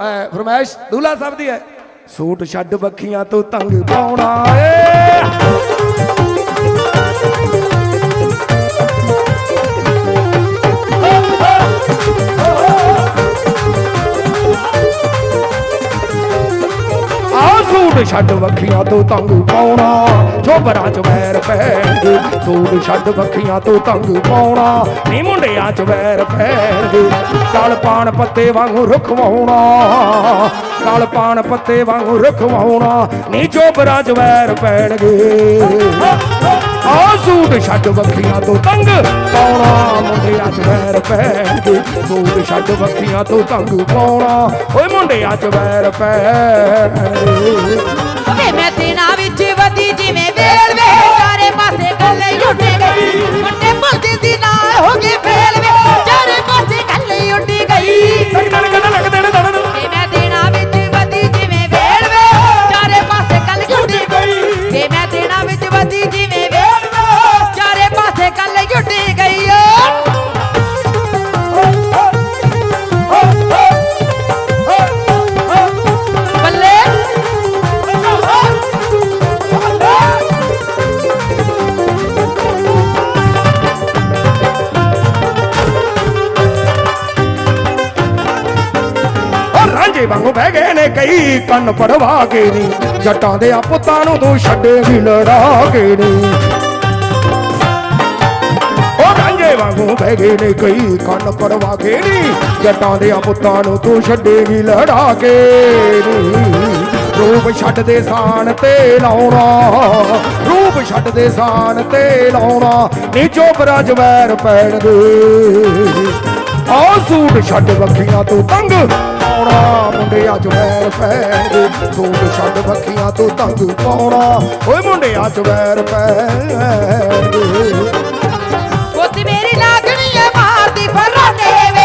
ਐ ਫਰਮਾਇਸ਼ ਦੂਲਾ ਸਾਹਿਬ ਦੀ ਹੈ ਸੂਟ ਛੱਡ ਬੱਖੀਆਂ ਤੋਂ ਤੰਗ ਪਾਉਣਾ ਏ ਛੱਡ ਵੱਖੀਆਂ ਤੋਂ ਤੰਗ ਪਾਉਣਾ। ਚੋਬਰਾਂ ਚ ਵੈਰ ਪੈਣਗੇ ਸੂਟ ਛੱਡ ਵੱਖੀਆਂ ਤੋਂ ਤੰਗ ਪਾਉਣਾ। ਨੀ ਮੁੰਡਿਆਂ ਚ ਵੈਰ ਪੈਣਗੇ ਗਲ ਪਾਣ ਪੱਤੇ ਵਾਂਗੂ ਰੁਖਵਾਉਣਾ। ਗਲ ਪਾਣ ਪੱਤੇ ਵਾਂਗੂ ਰੁਖਵਾਉਣਾ, ਨੀ ਚੋਬਰਾਂ ਚ ਵੈਰ ਪੈਣਗੇ। ਆ ਸੂਟ ਛੱਡ ਵੱਖੀਆਂ ਤੋਂ ਤੰਗ ਪਾਉਣਾ, ਮੁੰਡਿਆਂ ਚ ਵੈਰ ਪੈਣਗੇ। ਸੂਟ ਛੱਡ ਵੱਖੀਆਂ ਤੋਂ ਤੰਗ ਪਾਉਣਾ, ਓਏ ਮੁੰਡਿਆਂ ਚ ਵੈਰ ਪੈਣਗੇ। ਰਾਂਝੇ ਵਾਂਗੂ ਬਹਿ ਗਏ ਨੇ ਕਈ ਕੰਨ ਪੜਵਾ ਕੇ ਨੀ। ਜੱਟਾਂ ਦੇ ਆ ਪੁੱਤਾਂ ਨੂੰ ਤੂੰ ਛੱਡੇ ਵੀ ਲੜਾ ਕੇ ਨੀ। ਉਹ ਰਾਂਝੇ ਵਾਂਗੂ ਬਹਿ ਗਏ ਨੇ ਕਈ ਕੰਨ ਪੜਵਾ ਕੇ ਨੀ। ਜੱਟਾਂ ਦੇ ਆ ਪੁੱਤਾਂ ਨੂੰ ਤੂੰ ਛੱਡੇ ਵੀ ਲੜਾ ਕੇ ਨੀ। ਰੂਪ ਛੱਡਦੇ ਸਾਨ ਤੇ ਲਾਉਣਾ, ਰੂਪ ਛੱਡਦੇ ਸਾਨ ਤੇ ਲਾਉਣਾ ਨੀ ਚੋਬਰਾ ਜਵੈਰ ਪੈਣਗੇ ਆ ਸੂਟ ਛੱਡ ਵੱਖੀਆਂ ਤੋਂ ਤੰਗ ਪਾਉਣਾ, ਮੁੰਡਿਆਂ ਚ ਵੈਰ ਪੈਣਗੇ ਸੂਟ ਛੱਡ ਵੱਖੀਆਂ ਤੋਂ ਤੰਗ ਪਾਉਣਾ। ਓਏ ਮੁੰਡਿਆਂ ਚ ਵੈਰ ਪੈਣਗੇ ਉੱਤ ਮੇਰੀ ਲਾਗਣੀ ਐ ਮਾਰਦੀ ਫਰਾਟੇ ਵੇ।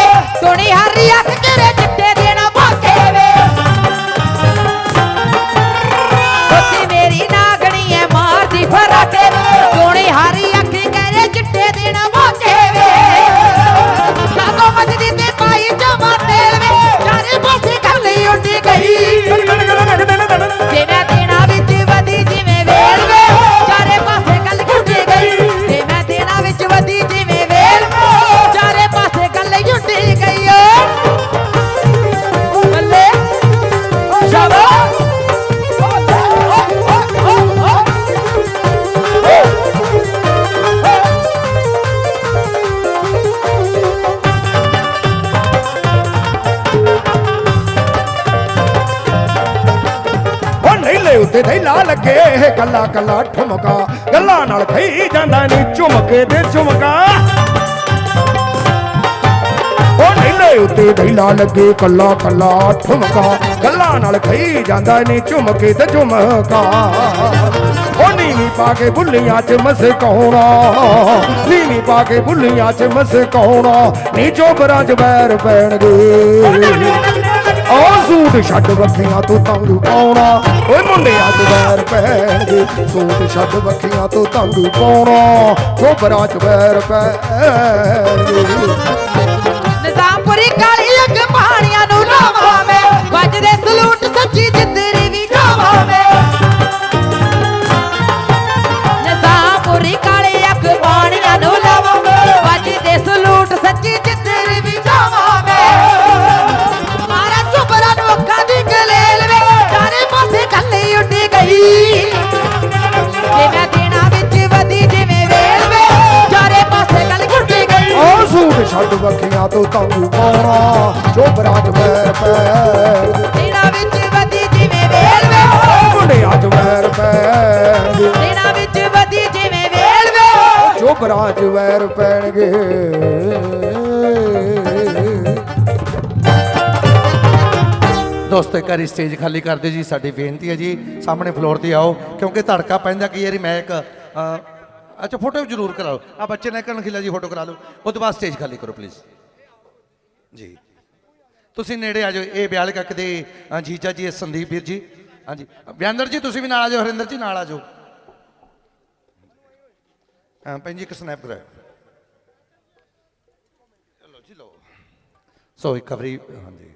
ਉਹ ਉੱਤੇ ਥੈਲਾ ਲੱਗੇ ਕੱਲਾ ਕੱਲਾ ਠੁਮਕਾ। ਗੱਲਾਂ ਨਾਲ ਖਈ ਜਾਂਦਾ ਨੀ ਝੁਮਕੇ ਦੇ ਝੁਮਕਾ। ਉਹ ਨੀਲੇ ਉੱਤੇ ਥੈਲਾ ਲੱਗੇ, ਕੱਲਾ ਕੱਲਾ ਠੁਮਕਾ। ਗੱਲਾਂ ਨਾਲ ਖਈ ਜਾਂਦਾ ਨੀ ਝੁਮਕੇ ਤੇ ਝੁਮਕਾ। ਉਹ ਨੀਵੀਂ ਪਾ ਕੇ ਬੁੱਲੀਆਂ 'ਚ ਮਸਕਾਉਣਾ। ਨੀਵੀਂ ਪਾ ਕੇ ਬੁੱਲੀਆਂ 'ਚ ਮਸਕਾਉਣਾ। ਨੀ ਚੋਬਰਾਂ 'ਚ ਬੈਰ ਪੈਣਗੇ। ਆ ਸੂਟ ਛੱਡ ਵੱਖੀਆਂ ਤੋਂ ਤੰਗ ਪਾਉਣਾ। ਓਏ ਮੁੰਡਿਆਂ ਚ ਵੈਰ ਪੈਣਗੇ। ਸੂਟ ਛੱਡ ਵੱਖੀਆਂ ਤੋਂ ਤੰਗ ਪਾਉਣਾ। ਚੋਬਰਾਂ ਚ ਵੈਰ ਪੈਣਗੇ। ਨਿਜ਼ਾਮਪੁਰੀ ਕਾਲੀ ਅੱਗ ਪਹਾੜੀਆਂ ਨੂੰ ਲਾਵਾ। ਤੋਂ ਤੰਗ ਪਾਉਣਾ ਚੋਬਰਾਂ ਚ ਵੈਰ ਪੈਣਗੇ ਦਿਨਾਂ ਵਿੱਚ ਵਧੀ ਜਿਵੇਂ ਵੇਲ ਵੇ ਮੁੰਡਿਆਂ ਚ ਵੈਰ ਪੈਣਗੇ ਦਿਨਾਂ ਵਿੱਚ ਵਧੀ ਜਿਵੇਂ ਵੇਲ ਵੇ ਚੋਬਰਾਂ ਚ ਵੈਰ ਪੈਣਗੇ। ਦੋਸਤੋ ਇੱਕ ਵਾਰੀ ਸਟੇਜ ਖਾਲੀ ਕਰ ਦਿਓ ਜੀ ਸਾਡੀ ਬੇਨਤੀ ਹੈ ਜੀ ਸਾਹਮਣੇ ਫਲੋਰ ਤੇ ਆਓ ਕਿਉਂਕਿ ਧੜਕਾ ਪੈਂਦਾ ਕਈ ਵਾਰੀ ਮੈਂ ਇੱਕ ਅ, ਅੱਛਾ ਫੋਟੋ ਜ਼ਰੂਰ ਕਰਾਓ। ਆ ਬੱਚੇ ਨੇ ਕਰਨ ਖਿਲਾ ਜੀ ਫੋਟੋ ਕਰਾ ਲਓ। ਉਸ ਤੋਂ ਬਾਅਦ ਸਟੇਜ ਖਾਲੀ ਕਰੋ ਪਲੀਜ਼ ਜੀ। ਤੁਸੀਂ ਨੇੜੇ ਆ ਜਾਓ ਇਹ ਬਿਆਲ ਕੱਕ ਦੇ ਅ, ਜੀਜਾ ਜੀ ਸੰਦੀਪ ਵੀਰ ਜੀ। ਹਾਂਜੀ। ਬਿਆੰਦਰ ਜੀ ਤੁਸੀਂ ਵੀ ਨਾਲ ਆ ਜਾਓ ਹਰਿੰਦਰ ਜੀ ਨਾਲ ਆ ਜਾਓ। ਹਾਂ ਭੈਣ ਇੱਕ ਸਨੈਪ ਕਰਾਓ ਚਲੋ ਜੀ ਲਓ। ਸੋ ਇੱਕ ਵਾਰੀ ਹਾਂਜੀ।